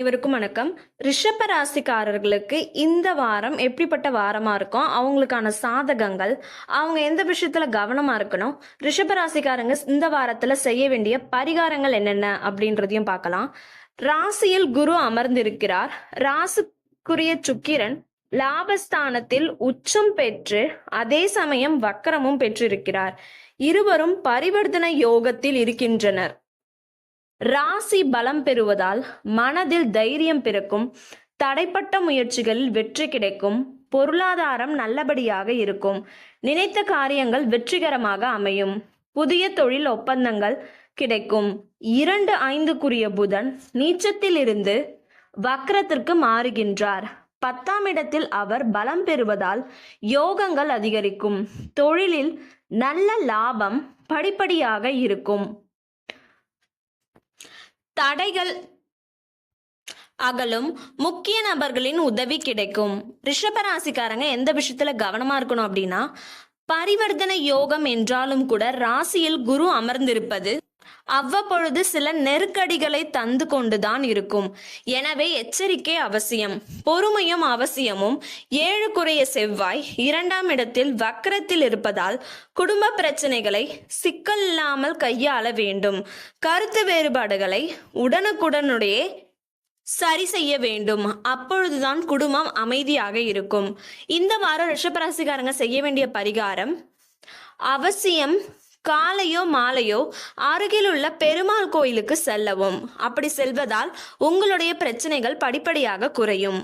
இவருக்கும் வணக்கம். ரிஷப ராசிக்காரர்களுக்கு இந்த வாரம் எப்படிப்பட்ட வாரமா இருக்கும்? அவங்களுக்கான சாதகங்கள் அவங்க எந்த விஷயத்துல கவனமா இருக்கணும்? ரிஷப ராசிக்காரங்க இந்த வாரத்துல செய்ய வேண்டிய பரிகாரங்கள் என்னென்ன அப்படின்றதையும் பார்க்கலாம். ராசியில் குரு அமர்ந்திருக்கிறார். ராசுக்குரிய சுக்கிரன் லாபஸ்தானத்தில் உச்சம் பெற்று அதே சமயம் வக்கரமும் பெற்றிருக்கிறார். இருவரும் பரிவர்த்தனை யோகத்தில் இருக்கின்றனர். ராசி பலம் பெறுவதால் மனதில் தைரியம் பிறக்கும் தடைப்பட்ட முயற்சிகளில் வெற்றி கிடைக்கும் பொருளாதாரம் நல்லபடியாக இருக்கும். நினைத்த காரியங்கள் வெற்றிகரமாக அமையும். புதிய தொழில் ஒப்பந்தங்கள் கிடைக்கும். இரண்டு ஐந்துக்குரிய புதன் நீச்சத்தில் இருந்து வக்ரத்திற்கு மாறுகின்றார். பத்தாம் இடத்தில் அவர் பலம் பெறுவதால் யோகங்கள் அதிகரிக்கும். தொழிலில் நல்ல லாபம் படிப்படியாக இருக்கும். தடைகள் அகலும் முக்கிய நபர்களின் உதவி கிடைக்கும். ரிஷபராசிக்காரங்க எந்த விஷயத்துல கவனமா இருக்கணும் அப்படின்னா பரிவர்த்தனை யோகம் என்றாலும் கூட ராசியில் குரு அமர்ந்திருப்பது அவ்வப்பொழுது சில நெருக்கடிகளை தந்து கொண்டுதான் இருக்கும். எனவே எச்சரிக்கை அவசியம். பொறுமையும் அவசியமும். ஏழுக்குறைய செவ்வாய் இரண்டாம் இடத்தில் வக்கரத்தில் இருப்பதால் குடும்ப பிரச்சனைகளை சிக்கல் இல்லாமல் கையாள வேண்டும். கருத்து வேறுபாடுகளை உடனுக்குடனுடைய சரி செய்ய வேண்டும். அப்பொழுதுதான் குடும்பம் அமைதியாக இருக்கும். இந்த வாரம் ரிஷபராசிக்காரங்க செய்ய வேண்டிய பரிகாரம் அவசியம் காலையோ மாலையோ அருகிலுள்ள பெருமாள் கோயிலுக்கு செல்லவும். அப்படி செல்வதால் உங்களுடைய பிரச்சனைகள் படிப்படியாக குறையும்.